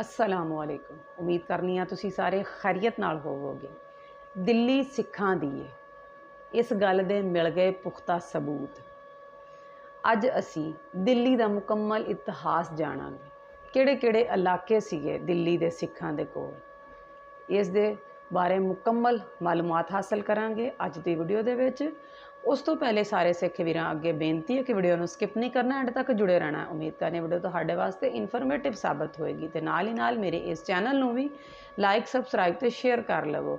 ਅਸਲਾਮੁ ਅਲੈਕੁਮ। ਉਮੀਦ ਕਰਨੀ ਆ ਤੁਸੀਂ ਸਾਰੇ ਖੈਰੀਅਤ ਨਾਲ ਹੋਵੋਗੇ। ਦਿੱਲੀ ਸਿੱਖਾਂ ਦੀ ਏ। ਇਸ ਗੱਲ ਦੇ ਮਿਲ ਗਏ ਪੁਖਤਾ ਸਬੂਤ। ਅੱਜ ਅਸੀਂ ਦਿੱਲੀ ਦਾ ਮੁਕੰਮਲ ਇਤਿਹਾਸ ਜਾਣਾਂਗੇ। ਕਿਹੜੇ-ਕਿਹੜੇ ਇਲਾਕੇ ਸੀਗੇ ਦਿੱਲੀ ਦੇ ਸਿੱਖਾਂ ਦੇ ਕੋਲ? ਇਸ ਦੇ ਬਾਰੇ ਮੁਕੰਮਲ ਮਾਲੂਮਾਤ ਹਾਸਲ ਕਰਾਂਗੇ ਅੱਜ ਦੀ ਵੀਡੀਓ ਦੇ ਵਿੱਚ। ਉਸ ਤੋਂ ਪਹਿਲੇ ਸਾਰੇ ਸਿੱਖ ਵੀਰਾਂ ਅੱਗੇ ਬੇਨਤੀ ਹੈ ਕਿ ਵੀਡੀਓ ਨੂੰ ਸਕਿਪ ਨਹੀਂ ਕਰਨਾ ਐਂਡ ਤੱਕ ਜੁੜੇ ਰਹਿਣਾ। ਉਮੀਦ ਕਰਨੀ ਵੀਡੀਓ ਤੁਹਾਡੇ ਵਾਸਤੇ ਇਨਫੋਰਮੇਟਿਵ ਸਾਬਤ ਹੋਏਗੀ ਤੇ ਨਾਲ ਹੀ ਨਾਲ ਮੇਰੇ ਇਸ ਚੈਨਲ ਨੂੰ ਵੀ ਲਾਈਕ ਸਬਸਕ੍ਰਾਈਬ ਤੇ ਸ਼ੇਅਰ ਕਰ ਲਵੋ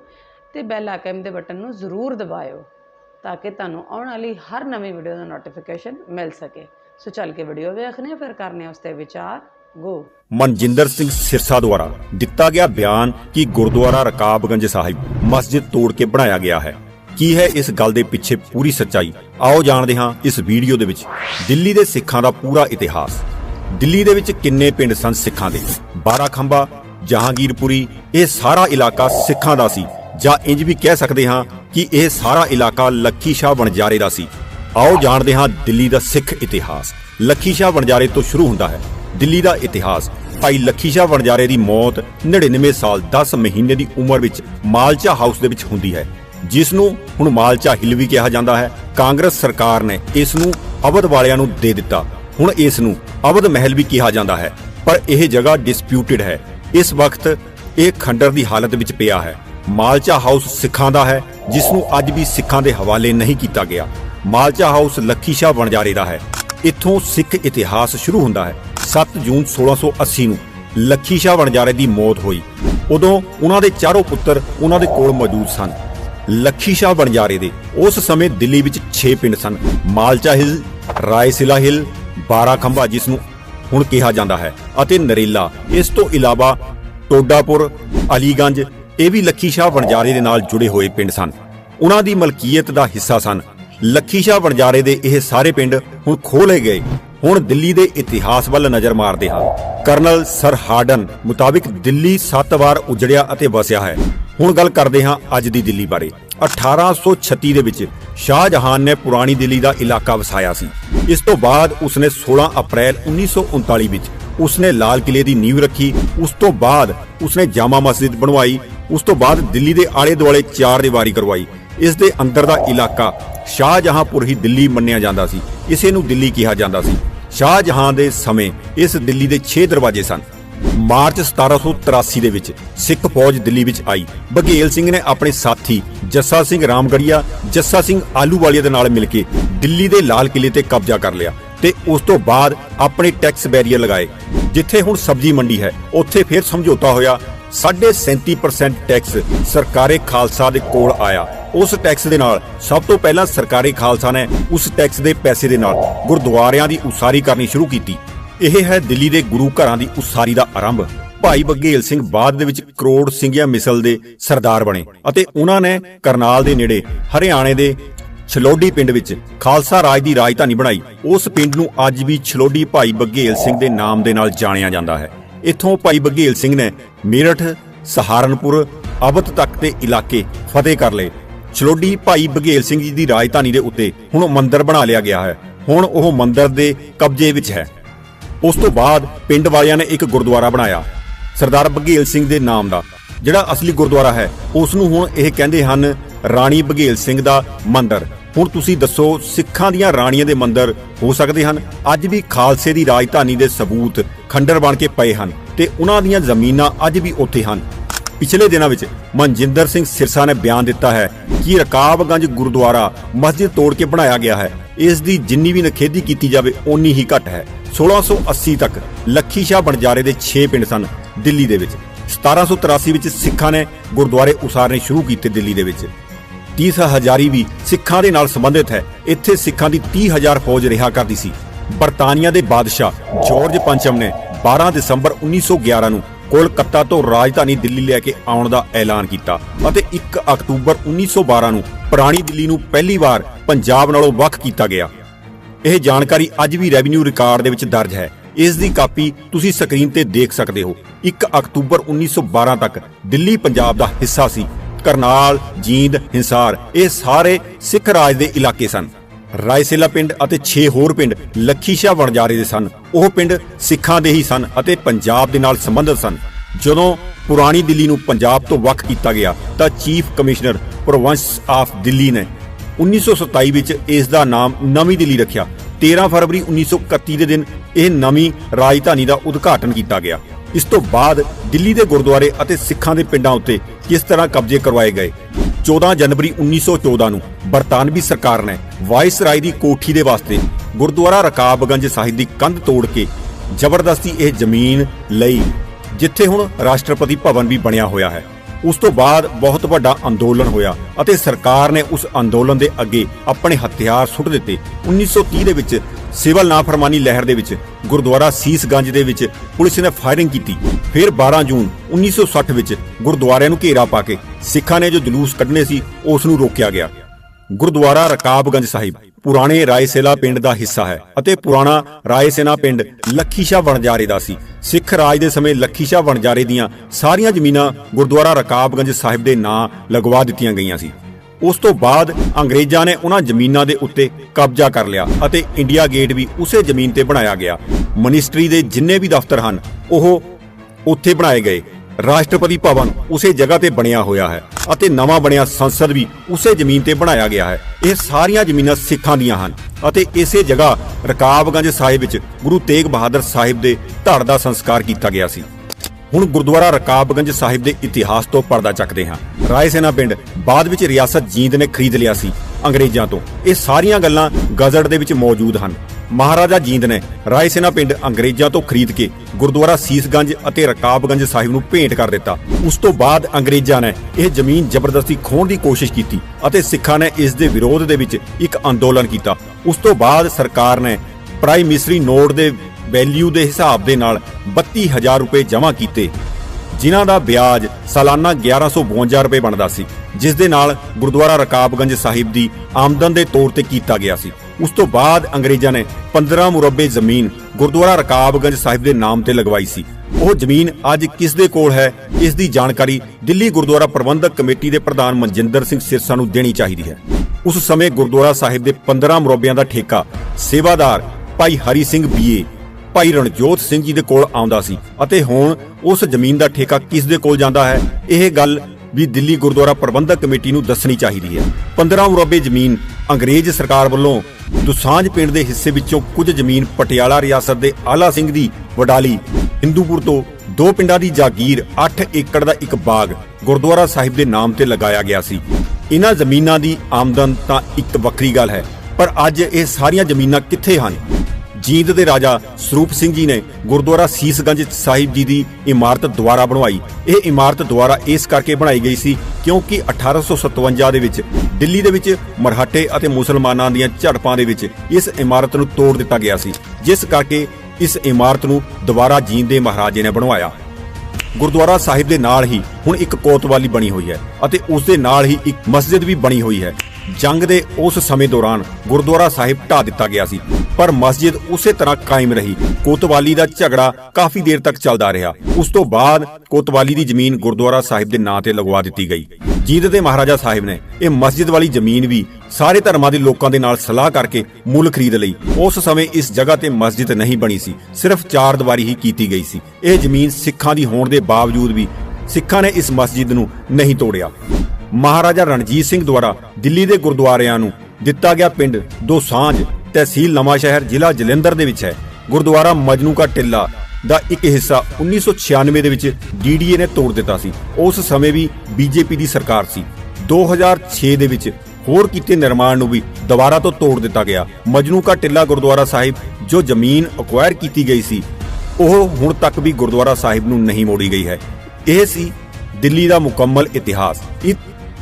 ਤੇ ਬੈਲ ਆਈਕਨ ਦੇ ਬਟਨ ਨੂੰ ਜ਼ਰੂਰ ਦਬਾਇਓ ਤਾਂ ਕਿ ਤੁਹਾਨੂੰ ਆਉਣ ਵਾਲੀ ਹਰ ਨਵੀਂ ਵੀਡੀਓ ਦਾ ਨੋਟੀਫਿਕੇਸ਼ਨ ਮਿਲ ਸਕੇ। ਸੋ ਚੱਲ ਕੇ ਵੀਡੀਓ ਵੇਖਨੇ ਆ, ਫਿਰ ਕਰਨੇ ਆ ਉਸ ਤੇ ਵਿਚਾਰ। ਗੋ ਮਨਜਿੰਦਰ ਸਿੰਘ ਸਿਰਸਾ ਦੁਆਰਾ ਦਿੱਤਾ ਗਿਆ ਬਿਆਨ ਕਿ ਗੁਰਦੁਆਰਾ ਰਕਾਬਗੰਜ ਸਾਹਿਬ ਮਸਜਿਦ ਤੋੜ ਕੇ ਬਣਾਇਆ ਗਿਆ ਹੈ। ਕੀ ਹੈ ਇਸ ਗੱਲ ਦੇ ਪਿੱਛੇ ਪੂਰੀ ਸੱਚਾਈ? ਆਓ ਜਾਣਦੇ ਹਾਂ ਇਸ ਵੀਡੀਓ ਦੇ ਵਿੱਚ। ਦਿੱਲੀ ਦੇ ਸਿੱਖਾਂ ਦਾ ਪੂਰਾ ਇਤਿਹਾਸ। ਦਿੱਲੀ ਦੇ ਵਿੱਚ ਕਿੰਨੇ ਪਿੰਡ ਸਨ ਸਿੱਖਾਂ ਦੇ? ਬਾਰਾ ਖੰਬਾ ਜਹਾਂਗੀਰਪੁਰੀ, ਇਹ ਸਾਰਾ ਇਲਾਕਾ ਸਿੱਖਾਂ ਦਾ ਸੀ। ਜਾਂ ਇੰਜ ਵੀ ਕਹਿ ਸਕਦੇ ਹਾਂ ਕਿ ਇਹ ਸਾਰਾ ਇਲਾਕਾ ਲੱਖੀ ਸ਼ਾਹ ਵਣਜਾਰੇ ਦਾ ਸੀ। ਆਓ ਜਾਣਦੇ ਹਾਂ ਦਿੱਲੀ ਦਾ ਸਿੱਖ ਇਤਿਹਾਸ। ਲੱਖੀ ਸ਼ਾਹ ਵਣਜਾਰੇ ਤੋਂ ਸ਼ੁਰੂ ਹੁੰਦਾ ਹੈ। ਦਿੱਲੀ ਦਾ ਇਤਿਹਾਸ। ਭਾਈ ਲੱਖੀ ਸ਼ਾਹ ਵਣਜਾਰੇ ਦੀ ਮੌਤ 99 ਸਾਲ 10 ਮਹੀਨੇ ਦੀ ਉਮਰ ਵਿੱਚ ਮਾਲਚਾ ਹਾਊਸ ਦੇ ਵਿੱਚ ਹੁੰਦੀ ਹੈ। ਜਿਸ ਨੂੰ ਹੁਣ ਮਾਲਚਾ ਹਿੱਲ ਵੀ ਕਿਹਾ ਜਾਂਦਾ ਹੈ। ਕਾਂਗਰਸ ਸਰਕਾਰ ਨੇ ਇਸ ਨੂੰ ਅਵਧ ਵਾਲਿਆਂ ਨੂੰ ਦੇ ਦਿੱਤਾ। ਹੁਣ ਇਸ ਨੂੰ ਅਵਧ ਮਹਿਲ ਵੀ ਕਿਹਾ ਜਾਂਦਾ ਹੈ। ਪਰ ਇਹ ਜਗ੍ਹਾ ਡਿਸਪਿਊਟਡ ਹੈ। ਇਸ ਵਕਤ ਇਹ ਖੰਡਰ ਦੀ ਹਾਲਤ ਵਿੱਚ ਪਿਆ ਹੈ। ਮਾਲਚਾ ਹਾਊਸ ਸਿੱਖਾਂ ਦਾ ਹੈ ਜਿਸ ਨੂੰ ਅੱਜ ਵੀ ਸਿੱਖਾਂ ਦੇ ਹਵਾਲੇ ਨਹੀਂ ਕੀਤਾ ਗਿਆ। ਮਾਲਚਾ ਹਾਊਸ ਲੱਖੀ ਸ਼ਾਹ ਵਣਜਾਰੇ ਦਾ ਹੈ। ਇੱਥੋਂ ਸਿੱਖ ਇਤਿਹਾਸ ਸ਼ੁਰੂ ਹੁੰਦਾ ਹੈ। 7 ਜੂਨ 1680 ਨੂੰ ਲੱਖੀ ਸ਼ਾਹ ਵਣਜਾਰੇ ਦੀ ਮੌਤ ਹੋਈ। ਉਦੋਂ ਉਹਨਾਂ ਦੇ ਚਾਰੋਂ ਪੁੱਤਰ ਉਹਨਾਂ ਦੇ ਕੋਲ ਮੌਜੂਦ ਸਨ। ਲੱਖੀ ਸ਼ਾਹ ਵਣਜਾਰੇ ਦੇ ਉਸ ਸਮੇਂ ਦਿੱਲੀ ਵਿੱਚ 6 ਪਿੰਡ ਸਨ। ਮਾਲਚਾ ਹਿੱਲ, ਰਾਏਸਿਲਾ ਹਿੱਲ ਬਾਰਾ ਖੰਭਾ ਜਿਸ ਨੂੰ ਹੁਣ ਕਿਹਾ ਜਾਂਦਾ ਹੈ, ਅਤੇ ਨਰੇਲਾ। ਇਸ ਤੋਂ ਇਲਾਵਾ ਟੋਡਾਪੁਰ, ਅਲੀਗੰਜ, ਇਹ ਵੀ ਲੱਖੀ ਸ਼ਾਹ ਵਣਜਾਰੇ ਦੇ ਨਾਲ ਜੁੜੇ ਹੋਏ ਪਿੰਡ ਸਨ। ਉਹਨਾਂ ਦੀ ਮਲਕੀਅਤ ਦਾ ਹਿੱਸਾ ਸਨ। ਲੱਖੀ ਸ਼ਾਹ ਵਣਜਾਰੇ ਦੇ ਇਹ ਸਾਰੇ ਪਿੰਡ ਹੁਣ ਖੋਲੇ ਗਏ। ਹੁਣ ਦਿੱਲੀ ਦੇ ਇਤਿਹਾਸ ਵੱਲ ਨਜ਼ਰ ਮਾਰਦੇ ਹਾਂ ਕਰਨਲ ਸਰ ਹਾਰਡਨ ਮੁਤਾਬਿਕ ਦਿੱਲੀ 7 ਵਾਰ ਉਜੜਿਆ ਅਤੇ ਵਸਿਆ ਹੈ। ਹੁਣ ਗੱਲ ਕਰਦੇ ਹਾਂ ਅੱਜ ਦੀ ਦਿੱਲੀ ਬਾਰੇ। 1836 ਦੇ ਵਿੱਚ ਸ਼ਾਹ ਸ਼ਾਹਜਹਾਨ ਨੇ ਪੁਰਾਣੀ ਦਿੱਲੀ ਦਾ ਇਲਾਕਾ ਵਸਾਇਆ ਸੀ। ਇਸ ਤੋਂ ਬਾਅਦ ਉਸਨੇ 16 ਅਪ੍ਰੈਲ 1939 ਵਿੱਚ ਉਸਨੇ ਲਾਲ ਕਿਲੇ ਦੀ ਨੀਂਹ ਰੱਖੀ, ਉਸ ਤੋਂ ਬਾਅਦ ਉਸਨੇ ਜਾਮਾ ਮਸਜਿਦ ਬਣਵਾਈ, ਉਸ ਤੋਂ ਬਾਅਦ ਦਿੱਲੀ ਦੇ ਆਲੇ ਦੁਆਲੇ ਚਾਰ ਦੀਵਾਰੀ ਕਰਵਾਈ। ਇਸ ਦੇ ਅੰਦਰ ਦਾ ਇਲਾਕਾ ਸ਼ਾਹਜਹਾਂਪੁਰ ਹੀ ਦਿੱਲੀ ਮੰਨਿਆ ਜਾਂਦਾ ਸੀ। ਇਸੇ ਨੂੰ ਦਿੱਲੀ ਕਿਹਾ ਜਾਂਦਾ ਸੀ। ਸ਼ਾਹਜਹਾਂ ਦੇ ਸਮੇਂ ਇਸ ਦਿੱਲੀ ਦੇ 6 ਦਰਵਾਜ਼ੇ ਸਨ। ਮਾਰਚ 1783 ਦੇ ਵਿੱਚ ਸਿੱਖ ਫੌਜ ਦਿੱਲੀ ਵਿੱਚ ਆਈ। ਬਘੇਲ ਸਿੰਘ ਨੇ ਆਪਣੇ ਸਾਥੀ ਜੱਸਾ ਸਿੰਘ ਰਾਮਗੜੀਆ, ਜੱਸਾ ਸਿੰਘ ਆਲੂਵਾਲੀਆ ਦੇ ਨਾਲ ਮਿਲ ਕੇ ਦਿੱਲੀ ਦੇ ਲਾਲ ਕਿਲੇ ਤੇ ਕਬਜ਼ਾ ਕਰ ਲਿਆ ਤੇ ਉਸ ਤੋਂ ਬਾਅਦ ਆਪਣੇ ਟੈਕਸ ਬੈਰੀਅਰ ਲਗਾਏ। ਜਿੱਥੇ ਹੁਣ ਸਬਜ਼ੀ ਮੰਡੀ ਹੈ, ਉੱਥੇ ਫਿਰ ਸਮਝੌਤਾ ਹੋਇਆ 37% ਟੈਕਸ ਸਰਕਾਰੇ ਖਾਲਸਾ ਦੇ ਕੋਲ ਆਇਆ। ਉਸ ਟੈਕਸ ਦੇ ਨਾਲ ਸਭ ਤੋਂ ਪਹਿਲਾਂ ਸਰਕਾਰੀ ਖਾਲਸਾ ਨੇ ਉਸ ਟੈਕਸ ਦੇ ਪੈਸੇ ਦੇ ਨਾਲ ਗੁਰਦੁਆਰਿਆਂ ਦੀ ਉਸਾਰੀ ਕਰਨੀ ਸ਼ੁਰੂ ਕੀਤੀ। ਇਹ ਹੈ ਦਿੱਲੀ ਦੇ ਗੁਰੂ ਘਰਾਂ ਦੀ ਉਸਾਰੀ ਦਾ ਆਰੰਭ। ਭਾਈ ਬਘੇਲ ਸਿੰਘ ਬਾਅਦ ਦੇ ਵਿੱਚ ਕਰੋੜ ਸਿੰਘਿਆ ਮਿਸਲ ਦੇ ਸਰਦਾਰ ਬਣੇ ਅਤੇ ਉਹਨਾਂ ਨੇ ਕਰਨਾਲ ਦੇ ਨੇੜੇ ਹਰਿਆਣੇ ਦੇ ਛਲੋਡੀ ਪਿੰਡ ਵਿੱਚ ਖਾਲਸਾ ਰਾਜ ਦੀ ਰਾਜਧਾਨੀ ਬਣਾਈ। ਉਸ ਪਿੰਡ ਨੂੰ ਅੱਜ ਵੀ ਛਲੋਡੀ ਭਾਈ ਬਘੇਲ ਸਿੰਘ ਦੇ ਨਾਮ ਦੇ ਨਾਲ ਜਾਣਿਆ ਜਾਂਦਾ ਹੈ। ਇੱਥੋਂ ਭਾਈ ਬਘੇਲ ਸਿੰਘ ਨੇ ਮੇਰਠ, ਸਹਾਰਨਪੁਰ ਅਬਤ ਤੱਕ ਦੇ ਇਲਾਕੇ ਫਤਿਹ ਕਰ ਲਏ। ਛਲੋਡੀ ਭਾਈ ਬਘੇਲ ਸਿੰਘ ਜੀ ਦੀ ਰਾਜਧਾਨੀ ਦੇ ਉੱਤੇ ਹੁਣ ਮੰਦਿਰ ਬਣਾ ਲਿਆ ਗਿਆ ਹੈ। ਹੁਣ ਉਹ ਮੰਦਿਰ ਦੇ ਕਬਜ਼ੇ ਵਿੱਚ ਹੈ। ਉਸ ਤੋਂ ਬਾਅਦ ਪਿੰਡ ਵਾਲਿਆਂ ਨੇ ਇੱਕ ਗੁਰਦੁਆਰਾ ਬਣਾਇਆ। ਸਰਦਾਰ ਬਘੇਲ ਸਿੰਘ ਦੇ ਨਾਮ ਦਾ, ਜਿਹੜਾ ਅਸਲੀ ਗੁਰਦੁਆਰਾ ਹੈ। ਉਸ ਨੂੰ ਹੁਣ ਇਹ ਕਹਿੰਦੇ ਹਨ, ਰਾਣੀ ਬਘੇਲ ਸਿੰਘ ਦਾ ਮੰਦਿਰ। ਹੁਣ ਤੁਸੀਂ ਦੱਸੋ, ਸਿੱਖਾਂ ਦੀਆਂ ਰਾਣੀਆਂ ਦੇ ਮੰਦਰ ਹੋ ਸਕਦੇ ਹਨ? ਅੱਜ ਵੀ ਖਾਲਸੇ ਦੀ ਰਾਜਧਾਨੀ ਦੇ ਸਬੂਤ ਖੰਡਰ ਬਣ ਕੇ ਪਏ ਹਨ ਤੇ ਉਹਨਾਂ ਦੀਆਂ ਜ਼ਮੀਨਾਂ ਅੱਜ ਵੀ ਉੱਥੇ ਹਨ। ਪਿਛਲੇ ਦਿਨਾਂ ਵਿੱਚ ਮਨਜਿੰਦਰ ਸਿੰਘ ਸਿਰਸਾ ਨੇ ਬਿਆਨ ਦਿੱਤਾ ਹੈ ਕਿ ਰਕਾਬਗੰਜ ਗੁਰਦੁਆਰਾ ਮਸਜਿਦ ਤੋੜ ਕੇ ਬਣਾਇਆ ਗਿਆ ਹੈ। ਇਸ ਦੀ ਜਿੰਨੀ ਵੀ ਨਖੇਦੀ ਕੀਤੀ ਜਾਵੇ, ਓਨੀ ਹੀ ਘੱਟ ਹੈ। 1680 ਤੱਕ ਲੱਖੀ ਸ਼ਾਹ ਬਣਜਾਰੇ ਦੇ 6 ਪਿੰਡ ਸਨ ਦਿੱਲੀ ਦੇ ਵਿੱਚ। 1783 ਵਿੱਚ ਸਿੱਖਾਂ ਨੇ ਗੁਰਦੁਆਰੇ ਉਸਾਰਨੇ ਸ਼ੁਰੂ ਕੀਤੇ ਦਿੱਲੀ ਦੇ ਵਿੱਚ। 30 ਹਜ਼ਾਰੀ ਵੀ ਸਿੱਖਾਂ ਦੇ ਨਾਲ ਸੰਬੰਧਿਤ ਹੈ। ਇੱਥੇ ਸਿੱਖਾਂ ਦੀ 30 ਹਜ਼ਾਰ ਫੌਜ ਰਿਹਾ ਕਰਦੀ ਸੀ। ਬਰਤਾਨੀਆ ਦੇ ਬਾਦਸ਼ਾਹ ਜਾਰਜ ਪੰਚਮ ਨੇ 12 ਦਸੰਬਰ 1911 ਨੂੰ ਕੋਲਕਾਤਾ ਤੋਂ ਰਾਜਧਾਨੀ ਦਿੱਲੀ ਲੈ ਕੇ ਆਉਣ ਦਾ ਐਲਾਨ ਕੀਤਾ ਅਤੇ 1 ਅਕਤੂਬਰ 1912 ਨੂੰ ਪੁਰਾਣੀ ਦਿੱਲੀ ਨੂੰ ਪਹਿਲੀ ਵਾਰ ਪੰਜਾਬ ਨਾਲੋਂ ਵੱਖ ਕੀਤਾ ਗਿਆ। ਇਹ ਜਾਣਕਾਰੀ ਅੱਜ ਵੀ ਰੈਵਨਿਊ ਰਿਕਾਰਡ ਦੇ ਵਿੱਚ ਦਰਜ ਹੈ। ਇਸ ਦੀ ਕਾਪੀ ਤੁਸੀਂ ਸਕਰੀਨ ਤੇ ਦੇਖ ਸਕਦੇ ਹੋ। 1 ਅਕਤੂਬਰ 1912 ਤੱਕ ਦਿੱਲੀ, ਪੰਜਾਬ ਦਾ ਹਿੱਸਾ ਸੀ। ਕਰਨਾਲ, ਜੀਂਦ, ਹਿੰਸਾਰ, ਇਹ ਸਾਰੇ ਸਿੱਖ ਰਾਜ ਦੇ ਇਲਾਕੇ ਸਨ। ਰਾਇਸੇਲਾ ਪਿੰਡ ਅਤੇ 6 ਹੋਰ ਪਿੰਡ ਲੱਖੀਸ਼ਾਹ ਵਣਜਾਰੇ ਦੇ ਸਨ। ਉਹ ਪਿੰਡ ਸਿੱਖਾਂ ਦੇ ਹੀ ਸਨ ਅਤੇ ਪੰਜਾਬ ਦੇ ਨਾਲ ਸੰਬੰਧਿਤ ਸਨ। ਜਦੋਂ ਪੁਰਾਣੀ ਦਿੱਲੀ ਨੂੰ ਪੰਜਾਬ ਤੋਂ ਵੱਖ ਕੀਤਾ ਗਿਆ, ਤਾਂ chief commissioner province of Delhi ਨੇ 1927 ਵਿੱਚ ਇਸ ਦਾ ਨਾਮ ਨਵੀਂ ਦਿੱਲੀ ਰੱਖਿਆ। 13 ਫਰਵਰੀ 1931 ਦੇ ਦਿਨ ਇਹ ਨਵੀਂ ਰਾਜਧਾਨੀ ਦਾ ਉਦਘਾਟਨ ਕੀਤਾ ਗਿਆ। ਇਸ ਤੋਂ ਬਾਅਦ ਦਿੱਲੀ ਦੇ ਗੁਰਦੁਆਰੇ ਅਤੇ ਸਿੱਖਾਂ ਦੇ ਪਿੰਡਾਂ ਉੱਤੇ ਕਿਸ ਤਰ੍ਹਾਂ ਕਬਜ਼ੇ ਕਰਵਾਏ ਗਏ? 14 ਜਨਵਰੀ 1914 ਨੂੰ ਬਰਤਾਨਵੀ ਸਰਕਾਰ ਨੇ ਵਾਇਸਰਾਏ ਦੀ ਕੋਠੀ ਦੇ ਵਾਸਤੇ ਗੁਰਦੁਆਰਾ ਰਕਾਬਗੰਜ ਸਾਹਿਬ ਦੀ ਕੰਧ ਤੋੜ ਕੇ ਜ਼ਬਰਦਸਤੀ ਇਹ ਜ਼ਮੀਨ ਲਈ, ਜਿੱਥੇ ਹੁਣ ਰਾਸ਼ਟਰਪਤੀ ਭਵਨ ਵੀ ਬਣਿਆ ਹੋਇਆ ਹੈ। ਉਸ ਤੋਂ ਬਾਅਦ ਬਹੁਤ ਵੱਡਾ ਅੰਦੋਲਨ ਹੋਇਆ ਅਤੇ ਸਰਕਾਰ ਨੇ ਉਸ ਅੰਦੋਲਨ ਦੇ ਅੱਗੇ ਆਪਣੇ ਹਥਿਆਰ ਸੁੱਟ ਦਿੱਤੇ। 1930 ਦੇ ਵਿੱਚ ਸਿਵਲ ਨਾਫਰਮਾਨੀ ਲਹਿਰ ਦੇ ਵਿੱਚ ਗੁਰਦੁਆਰਾ ਸੀਸਗੰਜ ਦੇ ਵਿੱਚ ਪੁਲਿਸ ਨੇ ਫਾਇਰਿੰਗ ਕੀਤੀ। ਫਿਰ 12 ਜੂਨ 1960 ਵਿੱਚ ਗੁਰਦੁਆਰਿਆਂ ਨੂੰ ਘੇਰਾ ਪਾ ਕੇ ਸਿੱਖਾਂ ਨੇ ਜੋ ਜਲੂਸ ਕੱਢਣੇ ਸੀ, ਉਸ ਨੂੰ ਰੋਕਿਆ ਗਿਆ। ਗੁਰਦੁਆਰਾ ਰਕਾਬਗੰਜ ਸਾਹਿਬ ਪੁਰਾਣੇ ਰਾਏਸੇਲਾ ਪਿੰਡ ਦਾ ਹਿੱਸਾ ਹੈ ਅਤੇ ਪੁਰਾਣਾ ਰਾਏਸੇਨਾ ਪਿੰਡ ਲੱਖੀਸ਼ਾ ਵਣਜਾਰੇ ਦਾ ਸੀ। ਸਿੱਖ ਰਾਜ ਦੇ ਸਮੇਂ ਲੱਖੀਸ਼ਾ ਵਣਜਾਰੇ ਦੀਆਂ ਸਾਰੀਆਂ ਜ਼ਮੀਨਾਂ ਗੁਰਦੁਆਰਾ ਰਕਾਬਗੰਜ ਸਾਹਿਬ ਦੇ ਨਾਂ ਲਗਵਾ ਦਿੱਤੀਆਂ ਗਈਆਂ ਸੀ। ਉਸ ਤੋਂ ਬਾਅਦ ਅੰਗਰੇਜ਼ਾਂ ਨੇ ਉਹਨਾਂ ਜ਼ਮੀਨਾਂ ਦੇ ਉੱਤੇ ਕਬਜ਼ਾ ਕਰ ਲਿਆ ਅਤੇ ਇੰਡੀਆ ਗੇਟ ਵੀ ਉਸੇ ਜ਼ਮੀਨ ਤੇ ਬਣਾਇਆ ਗਿਆ। ਮਿਨਿਸਟਰੀ ਦੇ ਜਿੰਨੇ ਵੀ ਦਫ਼ਤਰ ਹਨ, ਉਹ ਉੱਥੇ ਬਣਾਏ ਗਏ। ਰਾਸ਼ਟਰਪਤੀ ਭਵਨ ਉਸੇ ਜਗ੍ਹਾ ਤੇ ਬਣਿਆ ਹੋਇਆ ਹੈ ਅਤੇ ਨਵਾਂ ਬਣਿਆ ਸੰਸਦ ਵੀ ਉਸੇ ਜ਼ਮੀਨ ਤੇ ਬਣਾਇਆ ਗਿਆ ਹੈ। ਇਹ ਸਾਰੀਆਂ ਜ਼ਮੀਨਾਂ ਸਿੱਖਾਂ ਦੀਆਂ ਹਨ ਅਤੇ ਇਸੇ ਜਗ੍ਹਾ ਰਕਾਬਗੰਜ ਸਾਹਿਬ ਵਿੱਚ ਗੁਰੂ ਤੇਗ ਬਹਾਦਰ ਸਾਹਿਬ ਦੇ ਧੜ ਦਾ ਸੰਸਕਾਰ ਕੀਤਾ ਗਿਆ ਸੀ। ਹੁਣ ਗੁਰਦੁਆਰਾ ਰਕਾਬਗੰਜ ਸਾਹਿਬ ਦੇ ਇਤਿਹਾਸ ਤੋਂ ਪਰਦਾ ਚੱਕਦੇ ਹਾਂ। ਰਾਏਸੇਨਾ ਪਿੰਡ ਬਾਅਦ ਵਿੱਚ ਰਿਆਸਤ ਜੀਂਦ ਨੇ ਖਰੀਦ ਲਿਆ ਸੀ ਅੰਗਰੇਜ਼ਾਂ ਤੋਂ। ਇਹ ਸਾਰੀਆਂ ਗੱਲਾਂ ਗਜ਼ਟ ਦੇ ਵਿੱਚ ਮੌਜੂਦ ਹਨ। ਮਹਾਰਾਜਾ ਜੀਂਦ ਨੇ ਰਾਏਸੇਨਾ ਪਿੰਡ ਅੰਗਰੇਜ਼ਾਂ ਤੋਂ ਖਰੀਦ ਕੇ ਗੁਰਦੁਆਰਾ ਸੀਸਗੰਜ ਅਤੇ ਰਕਾਬਗੰਜ ਸਾਹਿਬ ਨੂੰ ਭੇਂਟ ਕਰ ਦਿੱਤਾ। ਉਸ ਤੋਂ ਬਾਅਦ ਅੰਗਰੇਜ਼ਾਂ ਨੇ ਇਹ ਜ਼ਮੀਨ ਜ਼ਬਰਦਸਤੀ ਖੋਹਣ ਦੀ ਕੋਸ਼ਿਸ਼ ਕੀਤੀ ਅਤੇ ਸਿੱਖਾਂ ਨੇ ਇਸ ਦੇ ਵਿਰੋਧ ਦੇ ਵਿੱਚ ਇੱਕ ਅੰਦੋਲਨ ਕੀਤਾ। ਉਸ ਤੋਂ ਬਾਅਦ ਸਰਕਾਰ ਨੇ ਪ੍ਰਾਈਮਿਸਰੀ ਨੋਟ ਦੇ ਵੈਲਿਊ ਦੇ ਹਿਸਾਬ ਦੇ ਨਾਲ 32000 ਰੁਪਏ ਜਮ੍ਹਾਂ ਕੀਤੇ, ਜਿਨ੍ਹਾਂ ਦਾ ਵਿਆਜ ਸਾਲਾਨਾ 1152 ਰੁਪਏ ਬਣਦਾ ਸੀ, ਜਿਸ ਦੇ ਨਾਲ ਗੁਰਦੁਆਰਾ ਰਕਾਬਗੰਜ ਸਾਹਿਬ ਦੀ ਆਮਦਨ ਦੇ ਤੌਰ ਤੇ ਕੀਤਾ ਗਿਆ ਸੀ। ਉਸ ਤੋਂ ਬਾਅਦ ਅੰਗਰੇਜ਼ਾਂ ਨੇ 15 ਮੁਰੱਬੇ ਜ਼ਮੀਨ ਗੁਰਦੁਆਰਾ ਰਕਾਬਗੰਜ ਸਾਹਿਬ ਦੇ ਨਾਮ ਤੇ ਲਗਵਾਈ ਸੀ। ਉਹ ਜ਼ਮੀਨ ਅੱਜ ਕਿਸ ਦੇ ਕੋਲ ਹੈ, ਇਸ ਦੀ ਜਾਣਕਾਰੀ ਦਿੱਲੀ ਗੁਰਦੁਆਰਾ ਪ੍ਰਬੰਧਕ ਕਮੇਟੀ ਦੇ ਪ੍ਰਧਾਨ ਮਨਜਿੰਦਰ ਸਿੰਘ ਸਿਰਸਾ ਨੂੰ ਦੇਣੀ ਚਾਹੀਦੀ ਹੈ। ਉਸ ਸਮੇਂ ਗੁਰਦੁਆਰਾ ਸਾਹਿਬ ਦੇ 15 ਮੁਰੱਬਿਆਂ ਦਾ ਠੇਕਾ ਸੇਵਾਦਾਰ ਭਾਈ ਹਰੀ ਸਿੰਘ ਬੀਏ ਭਾਈ ਰਣਜੋਤ ਸਿੰਘ ਜੀ ਦੇ ਕੋਲ ਆਉਂਦਾ ਸੀ ਅਤੇ ਹੁਣ ਉਸ ਜ਼ਮੀਨ ਦਾ ਠੇਕਾ ਕਿਸ ਦੇ ਕੋਲ ਜਾਂਦਾ ਹੈ, ਇਹ ਗੱਲ ਵੀ ਦਿੱਲੀ ਗੁਰਦੁਆਰਾ ਪ੍ਰਬੰਧਕ ਕਮੇਟੀ ਨੂੰ ਦੱਸਣੀ ਚਾਹੀਦੀ ਹੈ। 15 ਮੁਰੱਬੇ ਜ਼ਮੀਨ ਅੰਗਰੇਜ਼ ਸਰਕਾਰ ਵੱਲੋਂ ਦੁਸਾਂਝ ਪਿੰਡ ਦੇ ਹਿੱਸੇ ਵਿੱਚੋਂ ਕੁਝ ਜ਼ਮੀਨ ਪਟਿਆਲਾ ਰਿਆਸਤ ਦੇ ਆਲਾ ਸਿੰਘ ਦੀ ਵਡਾਲੀ, ਹਿੰਦੂਪੁਰ ਤੋਂ ਦੋ ਪਿੰਡਾਂ ਦੀ ਜਾਗੀਰ 8 ਏਕੜ ਦਾ ਇੱਕ ਬਾਗ ਗੁਰਦੁਆਰਾ ਸਾਹਿਬ ਦੇ ਨਾਮ ਤੇ ਲਗਾਇਆ ਗਿਆ ਸੀ। ਇਹਨਾਂ ਜ਼ਮੀਨਾਂ ਦੀ ਆਮਦਨ ਤਾਂ ਇੱਕ ਵੱਖਰੀ ਗੱਲ ਹੈ, ਪਰ ਅੱਜ ਇਹ ਸਾਰੀਆਂ ਜ਼ਮੀਨਾਂ ਕਿੱਥੇ ਹਨ? ਜੀਂਦ ਦੇ ਰਾਜਾ ਸਰੂਪ ਸਿੰਘ ਜੀ ਨੇ ਗੁਰਦੁਆਰਾ ਸੀਸਗੰਜ ਸਾਹਿਬ ਜੀ ਦੀ ਇਮਾਰਤ ਦੁਆਰਾ ਬਣਵਾਈ। ਇਹ ਇਮਾਰਤ ਦੁਆਰਾ ਇਸ ਕਰਕੇ ਬਣਾਈ ਗਈ ਸੀ ਕਿਉਂਕਿ 1857 ਦੇ ਵਿੱਚ ਦਿੱਲੀ ਦੇ ਵਿੱਚ ਮਰਹੱਟੇ ਅਤੇ ਮੁਸਲਮਾਨਾਂ ਦੀਆਂ ਝੜਪਾਂ ਦੇ ਵਿੱਚ ਇਸ ਇਮਾਰਤ ਨੂੰ ਤੋੜ ਦਿੱਤਾ ਗਿਆ ਸੀ, ਜਿਸ ਕਰਕੇ ਇਸ ਇਮਾਰਤ ਨੂੰ ਦੁਬਾਰਾ ਜੀਂਦ ਦੇ ਮਹਾਰਾਜੇ ਨੇ ਬਣਵਾਇਆ। ਗੁਰਦੁਆਰਾ ਸਾਹਿਬ ਦੇ ਨਾਲ ਹੀ ਹੁਣ ਇੱਕ ਕੋਤਵਾਲੀ ਬਣੀ ਹੋਈ ਹੈ ਅਤੇ ਉਸ ਦੇ ਨਾਲ ਹੀ ਇੱਕ ਮਸਜਿਦ ਵੀ ਬਣੀ ਹੋਈ ਹੈ। ਜੰਗ ਦੇ ਉਸ ਸਮੇਂ ਦੌਰਾਨ ਗੁਰਦੁਆਰਾ ਸਾਹਿਬ ਢਾ ਦਿੱਤਾ ਗਿਆ ਸੀ। ਪਰ ਮਸਜਿਦ ਉਸੇ ਤਰ੍ਹਾਂ ਕਾਇਮ ਰਹੀ। ਕੋਤਵਾਲੀ ਦਾ ਝਗੜਾ ਕਾਫੀ ਦੇਰ ਤੱਕ ਚੱਲਦਾ ਰਿਹਾ। ਉਸ ਤੋਂ ਬਾਅਦ ਕੋਤਵਾਲੀ ਦੀ ਜ਼ਮੀਨ ਗੁਰਦੁਆਰਾ ਸਾਹਿਬ ਦੇ ਨਾਂ ਤੇ ਲਗਵਾ ਦਿੱਤੀ ਗਈ। ਜੀਤ ਦੇ ਮਹਾਰਾਜਾ ਸਾਹਿਬ ਨੇ ਇਹ ਮਸਜਿਦ ਵਾਲੀ ਜ਼ਮੀਨ ਵੀ ਸਾਰੇ ਧਰਮਾਂ ਦੇ ਲੋਕਾਂ ਦੇ ਨਾਲ ਸਲਾਹ ਕਰਕੇ ਮੁੱਲ ਖਰੀਦ ਲਈ। ਉਸ ਸਮੇਂ ਇਸ ਜਗ੍ਹਾ ਤੇ ਮਸਜਿਦ ਨਹੀਂ ਬਣੀ ਸੀ। ਸਿਰਫ ਚਾਰ ਦੀਵਾਰੀ ਹੀ ਕੀਤੀ ਗਈ ਸੀ। ਇਹ ਜ਼ਮੀਨ ਸਿੱਖਾਂ ਦੀ ਹੋਣ ਦੇ ਬਾਵਜੂਦ ਵੀ ਸਿੱਖਾਂ ਨੇ ਇਸ ਮਸਜਿਦ ਨੂੰ ਨਹੀਂ ਤੋੜਿਆ। ਮਹਾਰਾਜਾ ਰਣਜੀਤ ਸਿੰਘ ਦੁਆਰਾ ਦਿੱਲੀ ਦੇ ਗੁਰਦੁਆਰਿਆਂ ਨੂੰ ਦਿੱਤਾ ਗਿਆ ਪਿੰਡ ਦੋਸਾਂਝ ਤਹਿਸੀਲ ਨਵਾਂ ਸ਼ਹਿਰ ਜ਼ਿਲ੍ਹਾ ਜਲੰਧਰ ਦੇ ਵਿੱਚ ਹੈ। ਗੁਰਦੁਆਰਾ ਮਜਨੂ ਕਾ ਟਿੱਲਾ ਦਾ ਇੱਕ ਹਿੱਸਾ 1996 ਦੇ ਵਿੱਚ ਡੀਡੀਏ ਨੇ ਤੋੜ ਦਿੱਤਾ ਸੀ। ਉਸ ਸਮੇਂ ਵੀ ਬੀਜੇਪੀ ਦੀ ਸਰਕਾਰ ਸੀ। 2006 ਦੇ ਵਿੱਚ ਹੋਰ ਕੀਤੇ ਨਿਰਮਾਣ ਨੂੰ ਵੀ ਦੁਬਾਰਾ ਤੋਂ ਤੋੜ ਦਿੱਤਾ ਗਿਆ। ਮਜਨੂ ਕਾ ਟਿੱਲਾ ਗੁਰਦੁਆਰਾ ਸਾਹਿਬ ਜੋ ਜ਼ਮੀਨ ਅਕਵਾਇਰ ਕੀਤੀ ਗਈ ਸੀ, ਉਹ ਹੁਣ ਤੱਕ ਵੀ ਗੁਰਦੁਆਰਾ ਸਾਹਿਬ ਨੂੰ ਨਹੀਂ ਮੋੜੀ ਗਈ ਹੈ। ਇਹ ਸੀ ਦਿੱਲੀ ਦਾ ਮੁਕੰਮਲ ਇਤਿਹਾਸ।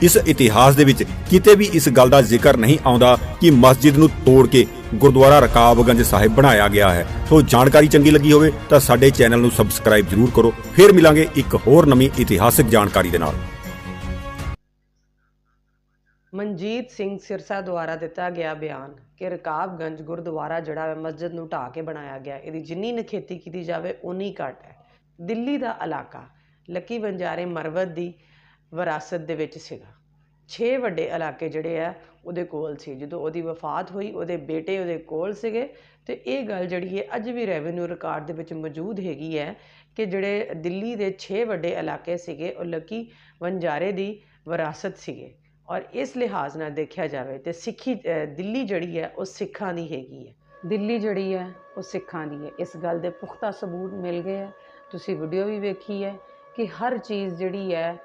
ਇਸ ਇਤਿਹਾਸ ਦੇ ਵਿੱਚ ਕਿਤੇ ਵੀ ਇਸ ਗੱਲ ਦਾ ਜ਼ਿਕਰ ਨਹੀਂ ਆਉਂਦਾ ਕਿ ਮਸਜਿਦ ਨੂੰ ਤੋੜ ਕੇ ਗੁਰਦੁਆਰਾ ਰਕਾਬਗੰਜ ਸਾਹਿਬ ਬਣਾਇਆ ਗਿਆ ਹੈ। ਸੋ ਜਾਣਕਾਰੀ ਚੰਗੀ ਲੱਗੀ ਹੋਵੇ ਤਾਂ ਸਾਡੇ ਚੈਨਲ ਨੂੰ ਸਬਸਕ੍ਰਾਈਬ ਜ਼ਰੂਰ ਕਰੋ। ਫਿਰ ਮਿਲਾਂਗੇ ਇੱਕ ਹੋਰ ਨਵੀਂ ਇਤਿਹਾਸਿਕ ਜਾਣਕਾਰੀ ਦੇ ਨਾਲ। ਮਨਜੀਤ ਸਿੰਘ ਸਿਰਸਾ ਦੁਆਰਾ ਦਿੱਤਾ ਗਿਆ ਬਿਆਨ ਕਿ ਰਕਾਬਗੰਜ ਗੁਰਦੁਆਰਾ ਜਿਹੜਾ ਹੈ, ਮਸਜਿਦ ਨੂੰ ਢਾਹ ਕੇ ਬਣਾਇਆ ਗਿਆ ਇਹਦੀ ਜਿੰਨੀ ਨਖੇਤੀ ਕੀਤੀ ਜਾਵੇ ਉਨੀ ਘੱਟ ਹੈ। ਦਿੱਲੀ ਦਾ ਇਲਾਕਾ, ਲੱਕੀ ਵੰਜਾਰੇ ਮਰਵਤ ਦੀ ਵਿਰਾਸਤ ਦੇ ਵਿੱਚ ਸੀਗਾ। ਛੇ ਵੱਡੇ ਇਲਾਕੇ ਜਿਹੜੇ ਆ, ਉਹਦੇ ਕੋਲ ਸੀ। ਜਦੋਂ ਉਹਦੀ ਵਫਾਤ ਹੋਈ, ਉਹਦੇ ਬੇਟੇ ਉਹਦੇ ਕੋਲ ਸੀਗੇ। ਅਤੇ ਇਹ ਗੱਲ ਜਿਹੜੀ ਹੈ, ਅੱਜ ਵੀ ਰੈਵਨਿਊ ਰਿਕਾਰਡ ਦੇ ਵਿੱਚ ਮੌਜੂਦ ਹੈਗੀ ਹੈ ਕਿ ਜਿਹੜੇ ਦਿੱਲੀ ਦੇ ਛੇ ਵੱਡੇ ਇਲਾਕੇ ਸੀਗੇ, ਉਹ ਲੱਕੀ ਵਣਜਾਰੇ ਦੀ ਵਿਰਾਸਤ ਸੀਗੇ। ਔਰ ਇਸ ਲਿਹਾਜ਼ ਨਾਲ ਦੇਖਿਆ ਜਾਵੇ ਤੇ ਸਿੱਖੀ ਦਿੱਲੀ ਜਿਹੜੀ ਹੈ, ਉਹ ਸਿੱਖਾਂ ਦੀ ਹੈਗੀ ਹੈ। ਦਿੱਲੀ ਜਿਹੜੀ ਹੈ, ਉਹ ਸਿੱਖਾਂ ਦੀ ਹੈ। ਇਸ ਗੱਲ ਦੇ ਪੁਖਤਾ ਸਬੂਤ ਮਿਲ ਗਏ ਹੈ। ਤੁਸੀਂ ਵੀਡੀਓ ਵੀ ਵੇਖੀ ਹੈ ਕਿ ਹਰ ਚੀਜ਼ ਜਿਹੜੀ ਹੈ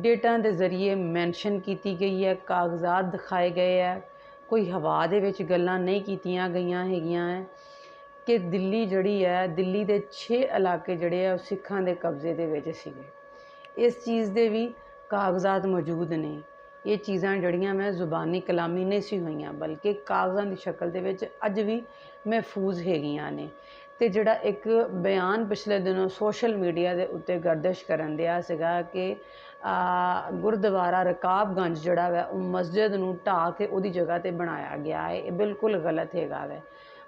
ਡੇਟਾ ਦੇ ਜ਼ਰੀਏ ਮੈਂਸ਼ਨ ਕੀਤੀ ਗਈ ਹੈ, ਕਾਗਜ਼ਾਤ ਦਿਖਾਏ ਗਏ ਹੈ, ਕੋਈ ਹਵਾ ਦੇ ਵਿੱਚ ਗੱਲਾਂ ਨਹੀਂ ਕੀਤੀਆਂ ਗਈਆਂ ਹੈਗੀਆਂ ਹੈ ਕਿ ਦਿੱਲੀ ਜਿਹੜੀ ਹੈ, ਦਿੱਲੀ ਦੇ 6 ਇਲਾਕੇ ਜਿਹੜੇ ਆ ਉਹ ਸਿੱਖਾਂ ਦੇ ਕਬਜ਼ੇ ਦੇ ਵਿੱਚ ਸੀਗੇ। ਇਸ ਚੀਜ਼ ਦੇ ਵੀ ਕਾਗਜ਼ਾਤ ਮੌਜੂਦ ਨੇ। ਇਹ ਚੀਜ਼ਾਂ ਜਿਹੜੀਆਂ ਮੈਂ ਜ਼ੁਬਾਨੀ ਕਲਾਮੀ ਨਹੀਂ ਸੀ ਹੋਈਆਂ, ਬਲਕਿ ਕਾਗਜ਼ਾਂ ਦੀ ਸ਼ਕਲ ਦੇ ਵਿੱਚ ਅੱਜ ਵੀ ਮਹਿਫੂਜ਼ ਹੈਗੀਆਂ ਨੇ। ਅਤੇ ਜਿਹੜਾ ਇੱਕ ਬਿਆਨ ਪਿਛਲੇ ਦਿਨੋਂ ਸੋਸ਼ਲ ਮੀਡੀਆ ਦੇ ਉੱਤੇ ਗਰਦਿਸ਼ ਕਰਨ ਦਿਆ ਸੀਗਾ ਕਿ ਗੁਰਦੁਆਰਾ ਰਕਾਬਗੰਜ ਜਿਹੜਾ ਵੈ, ਉਹ ਮਸਜਿਦ ਨੂੰ ਢਾਹ ਕੇ ਉਹਦੀ ਜਗ੍ਹਾ ਤੇ ਬਣਾਇਆ ਗਿਆ ਹੈ। ਇਹ ਬਿਲਕੁਲ ਗਲਤ ਹੈਗਾ ਵੈ।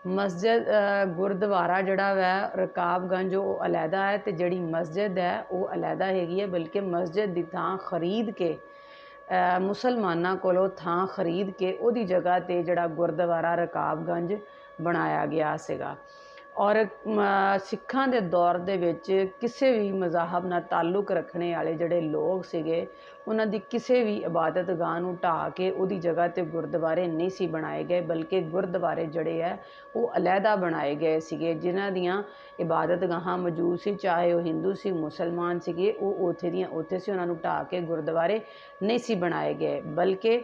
ਮਸਜਿਦ ਗੁਰਦੁਆਰਾ ਜਿਹੜਾ ਵੈ, ਰਕਾਬਗੰਜ, ਉਹ ਅਲੱਗਾ ਹੈ ਅਤੇ ਜਿਹੜੀ ਮਸਜਿਦ ਹੈ, ਉਹ ਅਲੱਗਾ ਹੈਗੀ ਹੈ, ਬਲਕਿ ਮਸਜਿਦ ਦੀ ਥਾਂ ਖਰੀਦ ਕੇ ਮੁਸਲਮਾਨਾਂ ਕੋਲੋਂ ਥਾਂ ਖਰੀਦ ਕੇ ਉਹਦੀ ਜਗ੍ਹਾ ਤੇ ਜਿਹੜਾ ਗੁਰਦੁਆਰਾ ਰਕਾਬਗੰਜ ਬਣਾਇਆ ਗਿਆ ਸੀਗਾ। ਔਰ ਸਿੱਖਾਂ ਦੇ ਦੌਰ ਦੇ ਵਿੱਚ ਕਿਸੇ ਵੀ ਮਜ਼ਾਹਬ ਨਾਲ ਤਾਲੁਕ ਰੱਖਣੇ ਵਾਲੇ ਜਿਹੜੇ ਲੋਕ ਸੀਗੇ, ਉਹਨਾਂ ਦੀ ਕਿਸੇ ਵੀ ਇਬਾਦਤ ਗਾਹ ਨੂੰ ਢਾਹ ਕੇ ਉਹਦੀ ਜਗ੍ਹਾ ਤੇ ਗੁਰਦੁਆਰੇ ਨਹੀਂ ਸੀ ਬਣਾਏ ਗਏ, ਬਲਕਿ ਗੁਰਦੁਆਰੇ ਜਿਹੜੇ ਹੈ ਉਹ ਅਲੱਗਾ ਬਣਾਏ ਗਏ ਸੀਗੇ, ਜਿਨ੍ਹਾਂ ਦੀਆਂ ਇਬਾਦਤ ਗਾਹਾਂ ਮੌਜੂਦ ਸੀ, ਚਾਹੇ ਉਹ ਹਿੰਦੂ ਸੀ, ਮੁਸਲਮਾਨ ਸੀਗੇ, ਉਹ ਉੱਥੇ ਦੀਆਂ, ਉੱਥੇ ਸੀ, ਉਹਨਾਂ ਨੂੰ ਢਾਹ ਕੇ ਗੁਰਦੁਆਰੇ ਨਹੀਂ ਸੀ ਬਣਾਏ ਗਏ, ਬਲਕਿ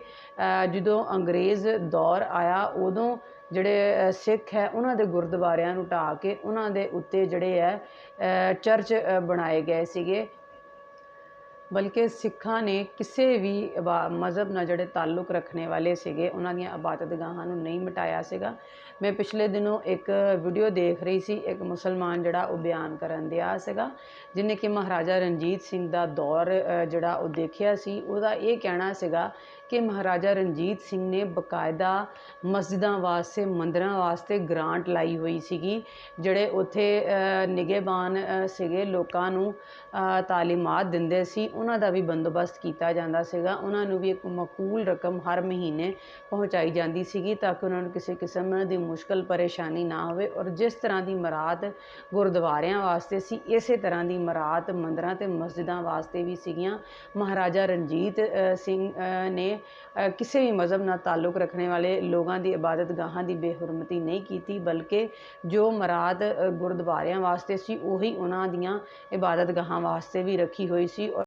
ਜਦੋਂ ਅੰਗਰੇਜ਼ ਦੌਰ ਆਇਆ, ਉਦੋਂ ਜਿਹੜੇ ਸਿੱਖ ਹੈ, ਉਹਨਾਂ ਦੇ ਗੁਰਦੁਆਰਿਆਂ ਨੂੰ ਢਾਹ ਕੇ ਉਹਨਾਂ ਦੇ ਉੱਤੇ ਜਿਹੜੇ ਹੈ ਚਰਚ ਬਣਾਏ ਗਏ ਸੀਗੇ। ਬਲਕਿ ਸਿੱਖਾਂ ਨੇ ਕਿਸੇ ਵੀ ਇਬਾ- ਮਜ਼ਹਬ ਨਾਲ ਜਿਹੜੇ ਤਾਲੁਕ ਰੱਖਣੇ ਵਾਲੇ ਸੀਗੇ, ਉਹਨਾਂ ਦੀਆਂ ਇਬਾਦਤਗਾਹਾਂ ਨੂੰ ਨਹੀਂ ਮਿਟਾਇਆ ਸੀਗਾ। ਮੈਂ ਪਿਛਲੇ ਦਿਨੋਂ ਇੱਕ ਵੀਡੀਓ ਦੇਖ ਰਹੀ ਸੀ ਇੱਕ ਮੁਸਲਮਾਨ ਜਿਹੜਾ ਉਹ ਬਿਆਨ ਕਰਨ ਦਿਆ ਸੀਗਾ ਜਿਹਨੇ ਕਿ ਮਹਾਰਾਜਾ ਰਣਜੀਤ ਸਿੰਘ ਦਾ ਦੌਰ ਜਿਹੜਾ ਉਹ ਦੇਖਿਆ ਸੀ ਉਹਦਾ ਇਹ ਕਹਿਣਾ ਸੀਗਾ ਕਿ ਮਹਾਰਾਜਾ ਰਣਜੀਤ ਸਿੰਘ ਨੇ ਬਕਾਇਦਾ ਮਸਜਿਦਾਂ ਵਾਸਤੇ ਮੰਦਰਾਂ ਵਾਸਤੇ ਗ੍ਰਾਂਟ ਲਾਈ ਹੋਈ ਸੀਗੀ ਜਿਹੜੇ ਉੱਥੇ ਅ, ਨਿਗਹਿਬਾਨ ਸੀਗੇ ਲੋਕਾਂ ਨੂੰ ਤਾਲੀਮਾਤ ਦਿੰਦੇ ਸੀ ਉਹਨਾਂ ਦਾ ਵੀ ਬੰਦੋਬਸਤ ਕੀਤਾ ਜਾਂਦਾ ਸੀਗਾ ਉਹਨਾਂ ਨੂੰ ਵੀ ਇੱਕ ਮਕੂਲ ਰਕਮ ਹਰ ਮਹੀਨੇ ਪਹੁੰਚਾਈ ਜਾਂਦੀ ਸੀਗੀ ਤਾਂ ਕਿ ਉਹਨਾਂ ਨੂੰ ਕਿਸੇ ਕਿਸਮ ਦੀ ਮੁਸ਼ਕਲ ਪਰੇਸ਼ਾਨੀ ਨਾ ਹੋਵੇ ਔਰ ਜਿਸ ਤਰ੍ਹਾਂ ਦੀ ਮਰਾਤ ਗੁਰਦੁਆਰਿਆਂ ਵਾਸਤੇ ਸੀ, ਇਸੇ ਤਰ੍ਹਾਂ ਦੀ ਮਰਾਤ ਮੰਦਰਾਂ ਤੇ ਮਸਜਿਦਾਂ ਵਾਸਤੇ ਵੀ ਸੀਗੀਆਂ। ਮਹਾਰਾਜਾ ਰਣਜੀਤ ਸਿੰਘ ਨੇ ਕਿਸੇ ਵੀ ਮਜ਼ਹਬ ਨਾਲ ਤਾਲੁਕ ਰੱਖਣੇ ਵਾਲੇ ਲੋਕਾਂ ਦੀ ਇਬਾਦਤਗਾਹਾਂ ਦੀ ਬੇਹੁਰਮਤੀ ਨਹੀਂ ਕੀਤੀ, ਬਲਕਿ ਜੋ ਮਰਾਦ ਗੁਰਦੁਆਰਿਆਂ ਵਾਸਤੇ ਸੀ, ਉਹੀ ਉਹਨਾਂ ਦੀਆਂ ਇਬਾਦਤਗਾਹਾਂ ਵਾਸਤੇ ਵੀ ਰੱਖੀ ਹੋਈ ਸੀ। ਔਰ